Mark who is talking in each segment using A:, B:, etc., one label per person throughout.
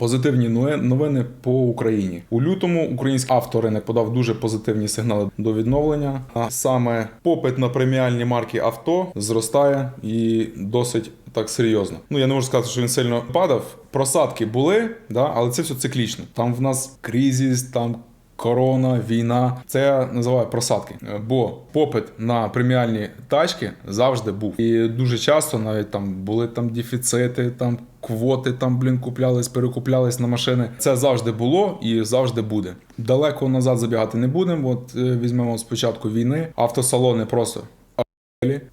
A: Позитивні новини по Україні у лютому. Український авторинок подав дуже позитивні сигнали до відновлення. А саме попит на преміальні марки авто зростає і досить так серйозно. Ну я не можу сказати, що він сильно падав. Просадки були, да, але це все циклічно. Там в нас кризіс, там. Корона, війна, це я називаю просадки. Бо попит на преміальні тачки завжди був. І дуже часто навіть там були там дефіцити, там квоти там, блін, куплялись, перекуплялись на машини. Це завжди було і завжди буде. Далеко назад забігати не будемо. От е, візьмемо з початку війни. Автосалони просто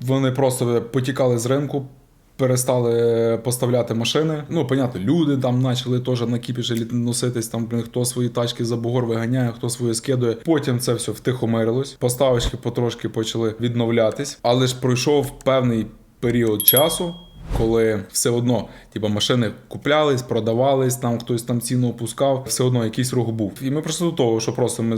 A: вони просто потікали з ринку. Перестали поставляти машини. Ну, понятно, люди там почали теж на кіпіші носитись, там блін, хто свої тачки за бугор виганяє, хто свої скидує. Потім це все втихомирилось. Поставочки потрошки почали відновлятись, але ж пройшов певний період часу. Коли все одно, типу, машини куплялись, продавались, там хтось там ціну опускав, все одно якийсь рух був. І ми прийшли до того, що просто ми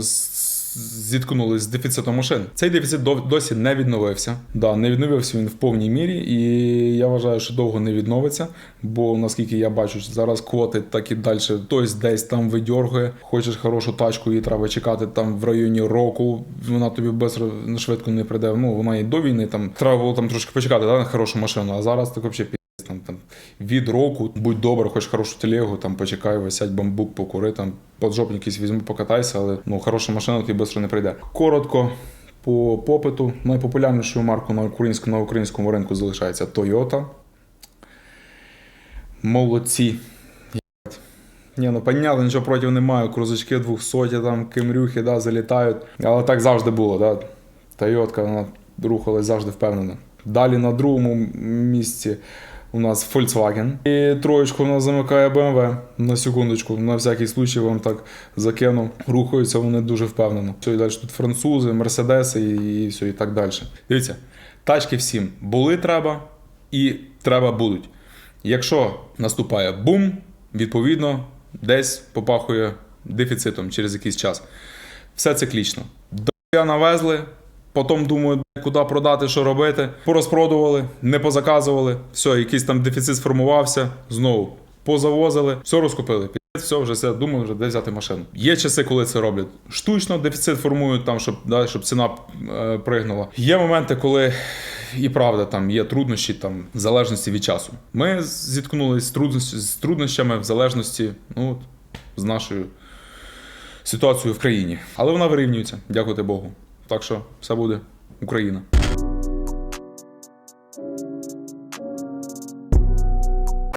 A: зіткнулися з дефіцитом машин. Цей дефіцит досі не відновився. Да, не відновився він в повній мірі, і я вважаю, що довго не відновиться. Бо наскільки я бачу, зараз квоти так і далі. Хтось десь там видьоргує. Хочеш хорошу тачку, її треба чекати там в районі року. Вона тобі швидко швидко не прийде. Ну вона і до війни там треба було там трошки почекати, да, на хорошу машину. А зараз так взагалі там, там від року, будь добре, хоч хорошу телегу, там почекай, висять бамбук, покури, там поджопник якийсь візьми, покатайся, але ну хороша машина тобі швидко не прийде. Коротко. По попиту найпопулярнішою маркою на українському на українському ринку залишається Toyota. Молодці. Ні, ну понятно, нічого проти не маю. Крузачки 200, там кемрюхи, да, залітають. Але так завжди було, да. Тойотка, вона рухалась завжди впевнено. Далі на другому місці у нас Volkswagen. І троєчку у нас замикає BMW. На секундочку, на всякий случай вам так закину. Рухаються вони дуже впевнено. Все, і далі тут французи, мерседеси і, все, і так далі. Дивіться, тачки всім були треба і треба будуть. Якщо наступає бум, відповідно, десь попахує дефіцитом через якийсь час. Все циклічно. До навезли, потім думають, куди продати, що робити. Порозпродували, не позаказували, все, якийсь там дефіцит сформувався, знову позавозили, все розкупили. Все, вже все, думаю, вже де взяти машину. Є часи, коли це роблять штучно, дефіцит формують там, щоб, да, щоб ціна е, пригнула. Є моменти, коли і правда там є труднощі там в залежності від часу. Ми зіткнулися з, труднощ- з труднощами в залежності ну, от, з нашою ситуацією в країні. Але вона вирівнюється, дякувати Богу. Так що все буде Україна.